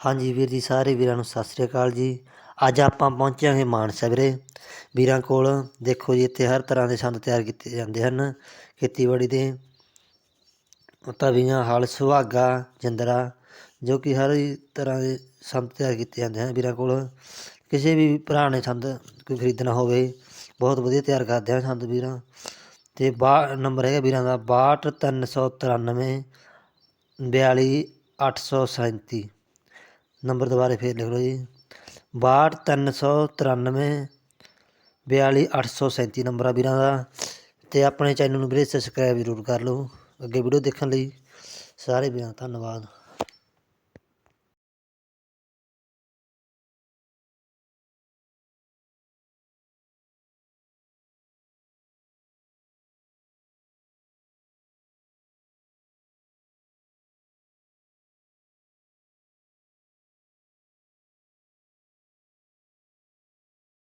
ਹਾਂਜੀ ਵੀਰ ਜੀ, ਸਾਰੇ ਵੀਰਾਂ ਨੂੰ ਸਤਿ ਸ੍ਰੀ ਅਕਾਲ ਜੀ। ਅੱਜ ਆਪਾਂ ਪਹੁੰਚਾਂਗੇ ਮਾਨਸਾ ਵੀਰੇ। ਵੀਰਾਂ ਕੋਲ ਦੇਖੋ ਜੀ, ਇੱਥੇ ਹਰ ਤਰ੍ਹਾਂ ਦੇ ਸੰਦ ਤਿਆਰ ਕੀਤੇ ਜਾਂਦੇ ਹਨ ਖੇਤੀਬਾੜੀ ਦੇ। ਤਵੀਆਂ, ਹਲ, ਸੁਹਾਗਾ, ਜਿੰਦਰਾ, ਜੋ ਕਿ ਹਰ ਹੀ ਤਰ੍ਹਾਂ ਦੇ ਸੰਦ ਤਿਆਰ ਕੀਤੇ ਜਾਂਦੇ ਹਨ ਵੀਰਾਂ ਕੋਲ। ਕਿਸੇ ਵੀ ਭਰਾ ਨੇ ਸੰਦ ਕੋਈ ਖਰੀਦਣਾ ਹੋਵੇ, ਬਹੁਤ ਵਧੀਆ ਤਿਆਰ ਕਰਦੇ ਹਨ ਸੰਦ ਵੀਰਾਂ। ਤੇ ਬਾ, ਨੰਬਰ ਹੈਗਾ ਵੀਰਾਂ ਦਾ 62393 42837 ਨੰਬਰ ਦੁਬਾਰੇ ਫੇਰ ਲਿਖ ਲਓ ਜੀ। 62393 42837 ਨੰਬਰ ਆ ਵੀਰਾਂ ਦਾ ਤੇ ਆਪਣੇ ਚੈਨਲ ਨੂੰ ਵੀਰੇ ਸਬਸਕ੍ਰਾਈਬ ਜ਼ਰੂਰ ਕਰ ਲਓ। ਅੱਗੇ ਵੀਡੀਓ ਦੇਖਣ ਲਈ ਸਾਰੇ ਵੀਰਾਂ ਦਾ ਧੰਨਵਾਦ।